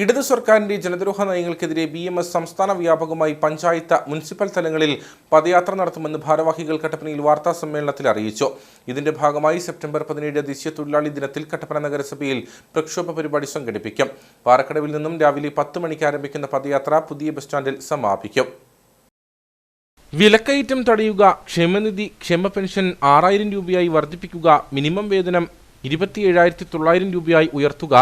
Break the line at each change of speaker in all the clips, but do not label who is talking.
ഇടതു സർക്കാരിന്റെ ജനദ്രോഹ നയങ്ങൾക്കെതിരെ ബി എം എസ് സംസ്ഥാന വ്യാപകമായി പഞ്ചായത്ത് മുനിസിപ്പൽ തലങ്ങളിൽ പദയാത്ര നടത്തുമെന്ന് ഭാരവാഹികൾ കട്ടപ്പനയിൽ വാർത്താ സമ്മേളനത്തിൽ അറിയിച്ചു. ഇതിന്റെ ഭാഗമായി സെപ്റ്റംബർ പതിനേഴ് ദേശീയ തൊഴിലാളി ദിനത്തിൽ കട്ടപ്പന നഗരസഭയിൽ പ്രക്ഷോഭ പരിപാടി സംഘടിപ്പിക്കും. പാറക്കടവിൽ നിന്നും രാവിലെ പത്ത് മണിക്ക് ആരംഭിക്കുന്ന പദയാത്ര പുതിയ ബസ് സ്റ്റാൻഡിൽ സമാപിക്കും. വിലക്കയറ്റം തടയുക ക്ഷേമനിധി ക്ഷേമ പെൻഷൻ ആറായിരം രൂപയായി വർദ്ധിപ്പിക്കുക മിനിമം വേതനം ഇരുപത്തിയേഴായിരത്തി തൊള്ളായിരം രൂപയായി ഉയർത്തുക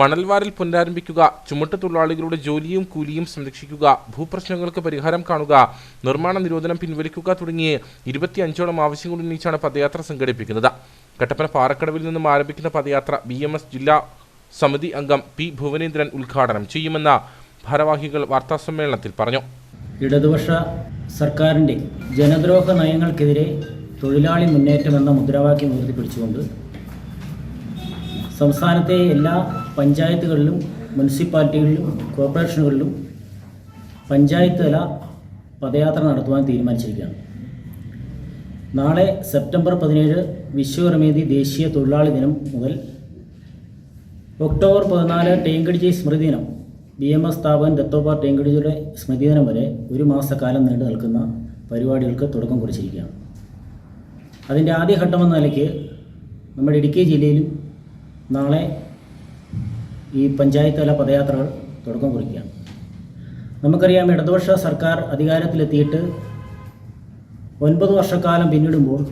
മണൽവാരൽ പുനരാരംഭിക്കുക ചുമട്ട് തൊഴിലാളികളുടെ ജോലിയും കൂലിയും സംരക്ഷിക്കുക ഭൂപ്രശ്നങ്ങൾക്ക് പരിഹാരം കാണുക നിർമ്മാണ നിരോധനം പിൻവലിക്കുക തുടങ്ങിയ ഇരുപത്തിയഞ്ചോളം ആവശ്യങ്ങൾ ഉന്നയിച്ചാണ് പദയാത്ര സംഘടിപ്പിക്കുന്നത്. കട്ടപ്പന പാറക്കടവിൽ നിന്നും ആരംഭിക്കുന്ന പദയാത്ര ബി ജില്ലാ സമിതി അംഗം പി ഭുവനേന്ദ്രൻ ഉദ്ഘാടനം ചെയ്യുമെന്ന ഭാരവാഹികൾ വാർത്താസമ്മേളനത്തിൽ പറഞ്ഞു.
ഇടതുപക്ഷ സർക്കാരിന്റെ ജനദ്രോഹ നയങ്ങൾക്കെതിരെ തൊഴിലാളി മുന്നേറ്റം എന്ന മുദ്രാവാക്യം ഉയർത്തിപ്പിടിച്ചുകൊണ്ട് സംസ്ഥാനത്തെ എല്ലാ പഞ്ചായത്തുകളിലും മുനിസിപ്പാലിറ്റികളിലും കോർപ്പറേഷനുകളിലും പഞ്ചായത്ത് തല പദയാത്ര നടത്തുവാൻ തീരുമാനിച്ചിരിക്കുകയാണ്. നാളെ സെപ്റ്റംബർ പതിനേഴ് വിശ്വകർമ്മേതി ദേശീയ തൊഴിലാളി ദിനം മുതൽ ഒക്ടോബർ പതിനാല് ടേങ്കടിജി സ്മൃതി ദിനം ബി എം എസ് സ്ഥാപകൻ ദത്തോബാർ ടേങ്കടിജിയുടെ സ്മൃതി ദിനം വരെ ഒരു മാസക്കാലം നീണ്ടു നിൽക്കുന്ന പരിപാടികൾക്ക് തുടക്കം കുറിച്ചിരിക്കുകയാണ്. അതിന്റെ ആദ്യഘട്ടമെന്ന നിലയ്ക്ക് നമ്മുടെ ഇടുക്കി ജില്ലയിലും നാളെ ഈ പഞ്ചായത്ത് തല പദയാത്രകൾ തുടക്കം കുറിക്കുകയാണ്. നമുക്കറിയാം ഇടതുപക്ഷ സർക്കാർ അധികാരത്തിലെത്തിയിട്ട് ഒൻപത് വർഷക്കാലം പിന്നിടുമ്പോൾ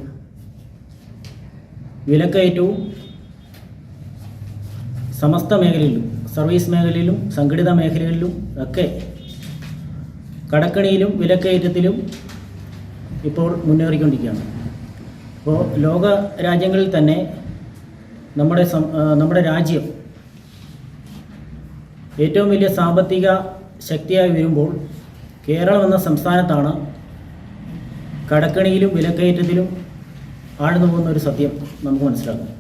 വിലക്കയറ്റവും സമസ്ത മേഖലയിലും സർവീസ് മേഖലയിലും സംഘടിത മേഖലകളിലും ഒക്കെ കടക്കണിയിലും വിലക്കയറ്റത്തിലും ഇപ്പോൾ മുന്നേറിക്കൊണ്ടിരിക്കുകയാണ്. അപ്പോൾ ലോക രാജ്യങ്ങളിൽ തന്നെ നമ്മുടെ നമ്മുടെ രാജ്യം ഏറ്റവും വലിയ സാമ്പത്തിക ശക്തിയായി വരുമ്പോൾ കേരളം എന്ന സംസ്ഥാനത്താണ് കടക്കണിയിലും വിലക്കയറ്റത്തിലും ആഴ്ന്നു പോകുന്ന ഒരു സത്യം നമുക്ക് മനസ്സിലാക്കാം.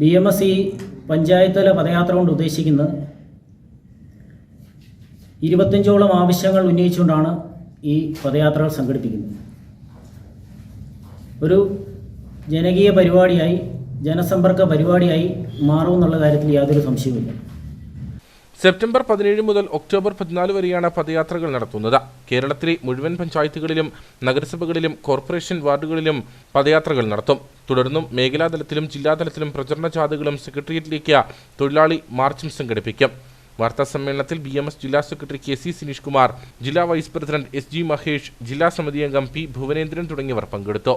B M S C panchayat തല പദയാത്ര കൊണ്ട് ഉദ്ദേശിക്കുന്നത് ഇരുപത്തഞ്ചോളം ആവശ്യങ്ങൾ ഉന്നയിച്ചുകൊണ്ടാണ് ഈ പദയാത്രകൾ സംഘടിപ്പിക്കുന്നത്. ഒരു ജനകീയ പരിപാടിയായി ജനസമ്പർക്ക പരിപാടിയായി മാറുമെന്നുള്ള കാര്യത്തിൽ യാതൊരു സംശയവുമില്ല.
സെപ്റ്റംബർ പതിനേഴ് മുതൽ ഒക്ടോബർ പതിനാല് വരെയാണ് പദയാത്രകൾ നടത്തുന്നത്. കേരളത്തിലെ മുഴുവൻ പഞ്ചായത്തുകളിലും നഗരസഭകളിലും കോർപ്പറേഷൻ വാർഡുകളിലും പദയാത്രകൾ നടത്തും. തുടർന്നും മേഖലാതലത്തിലും ജില്ലാതലത്തിലും പ്രചരണ ജാഥകളും സെക്രട്ടേറിയറ്റിലേക്ക് തൊഴിലാളി മാർച്ചും സംഘടിപ്പിക്കും. വാർത്താ സമ്മേളനത്തിൽ ബി എം എസ് ജില്ലാ secretary K C Sineesh Kumar ജില്ലാ vice president S G Mahesh ജില്ലാ സമിതി അംഗം പി ഭുവനേന്ദ്രൻ തുടങ്ങിയവർ പങ്കെടുത്തു.